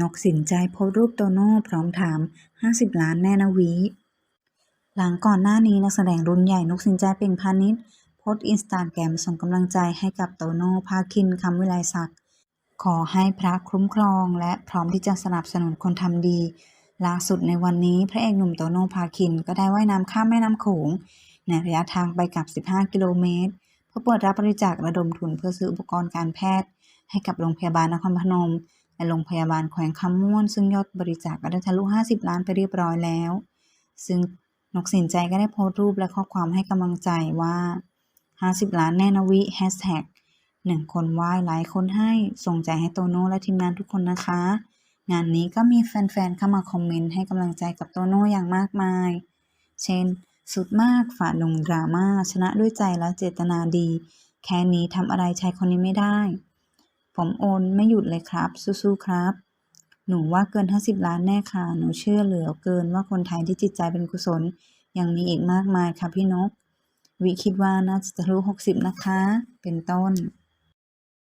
นกสินใจโพสรูปโตโน่พร้อมถาม 50 ล้านแน่นะวิหลังก่อนหน้านี้นักแสดงรุ่นใหญ่นกสินใจเปล่งพาณิชย์โพสอินสตาแกรมส่งกำลังใจให้กับโตโน่ภาคินคำวิไลศักดิ์ขอให้พระคุ้มครองและพร้อมที่จะสนับสนุนคนทำดีล่าสุดในวันนี้พระเอกหนุ่มโตโน่ภาคินก็ได้ว่ายน้ำข้ามแม่น้ำโขงในระยะทางไปกับ 15 กิโลเมตรเพื่อเปิดรับบริจาคระดมทุนเพื่อซื้ออุปกรณ์การแพทย์ ให้กับโรงพยาบาลนครพนม และโรงพยาบาลแขวงคำม่วน ซึ่งยอดบริจาคก็ได้ทะลุ 50 ล้านไปเรียบร้อยแล้ว ซึ่งนกสินใจก็ได้โพสต์รูปและข้อความให้กำลังใจว่า 50 ล้านแน่นวิแฮชแท็กหนึ่งคนไหว้หลายคนให้ส่งใจให้โตโน่และทีมงานทุกคนนะคะ งานนี้ก็มีแฟนๆเข้ามาคอมเมนต์ให้กำลังใจกับโตโน่อย่างมากมาย เช่น สุดมากฝ่าดงดราม่าชนะด้วยใจและเจตนาดี แค่นี้ทำอะไรชายคนนี้ไม่ได้ ผมโอนไม่หยุดเลยครับ สู้ๆครับ หนูว่าเกิน 50 ล้านแน่ค่ะ หนูเชื่อเหลือเกินว่าคนไทยที่จิตใจเป็นกุศล ยังมีอีกมากมายค่ะพี่นก วิคิดว่าน่าจะทะลุ60 นะคะ เป็นต้น